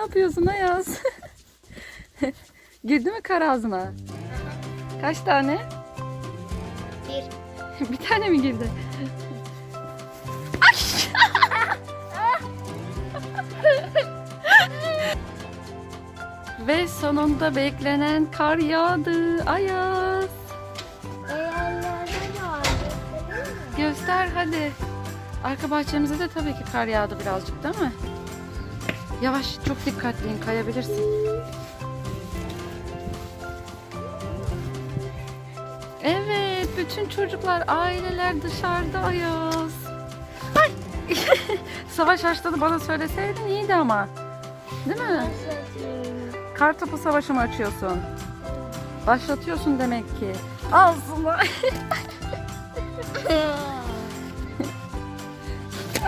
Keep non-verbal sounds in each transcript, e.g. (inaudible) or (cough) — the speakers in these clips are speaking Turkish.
yapıyorsun Ayaz? (laughs) Girdi mi kar ağzına? Kaç tane? Bir. (laughs) Bir tane mi girdi? (laughs) Ve sonunda beklenen kar yağdı. Ayaz. Göster hadi. Arka bahçemize de tabii ki kar yağdı birazcık değil mi? Yavaş çok dikkatliyin kayabilirsin. Evet bütün çocuklar aileler dışarıda Ayaz. Ay. (laughs) Savaş başladı bana söyleseydin iyiydi ama. Değil mi? Başlatayım. Kar topu savaşı mı açıyorsun? Başlatıyorsun demek ki. Ağzına. (laughs)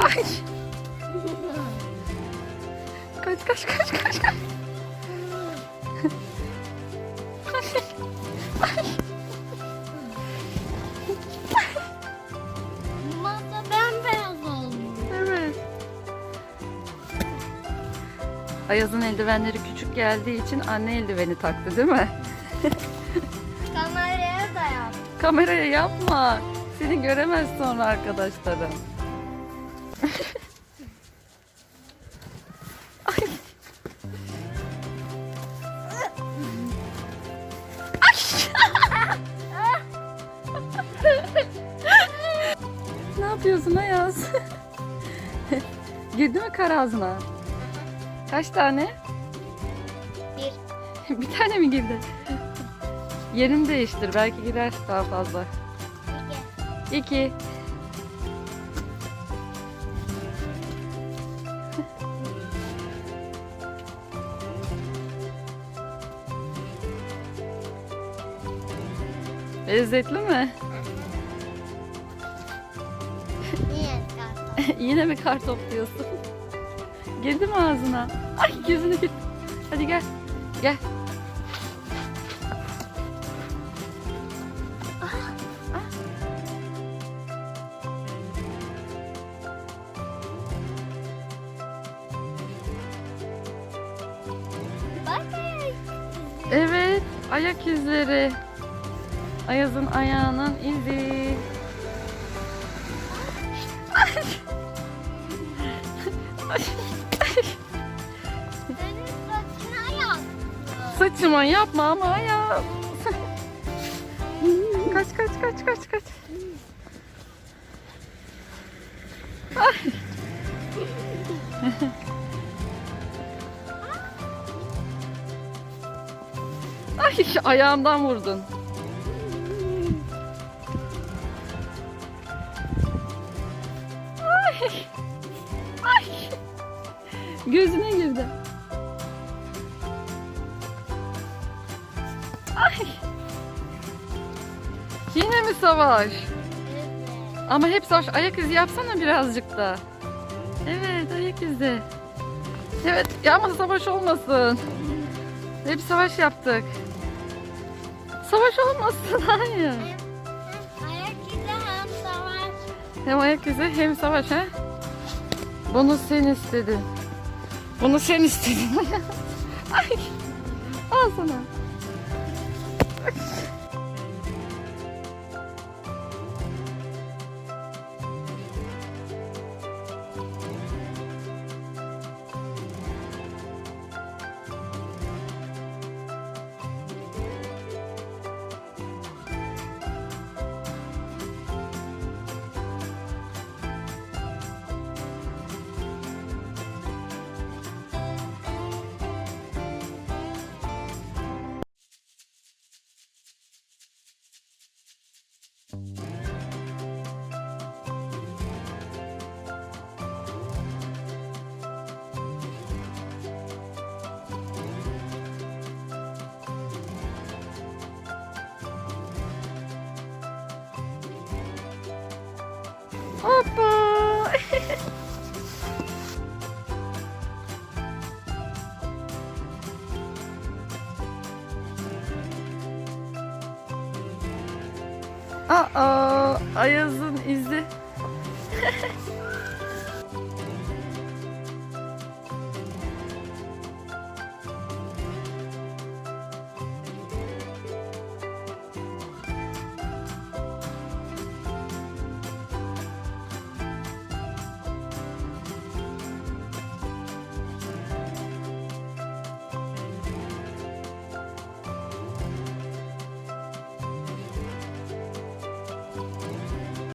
Ay. Kaç kaç kaç kaç kaç. Masa bembeyaz olmuş. Evet. Ayaz'ın eldivenleri küçük geldiği için anne eldiveni taktı değil mi? (laughs) Kameraya da yap. Kameraya yapma. Seni göremez sonra arkadaşlarım. (laughs) Ay. ne yapıyorsun Ayaz? Girdi mi kar ağzına? Kaç tane? Bir. (laughs) Bir tane mi girdi? Yerini değiştir. Belki girer daha fazla. İki. İki. Lezzetli mi? Niye (laughs) kalktın? Yine mi kar topluyorsun? Girdi mi ağzına? Ay gözüne girdi. Hadi gel. Gel. Evet. Ayak izleri. Ayaz'ın ayağının izi. Saçıma yapma ama ayağım. kaç kaç kaç kaç kaç. Ay. Ay ayağımdan vurdun. Ay. Gözüne girdi. Ay. Yine mi savaş? Evet. Ama hep savaş. Ayak izi yapsana birazcık da. Evet ayak izi. Evet ya ama savaş olmasın. Hep savaş yaptık. Savaş olmasın (laughs) hayır. Hem ayak izi hem savaş. Hem Bunu sen istedin. Bunu sen istedin. (laughs) Ay. Al sana. Aa, Ayaz'ın izi.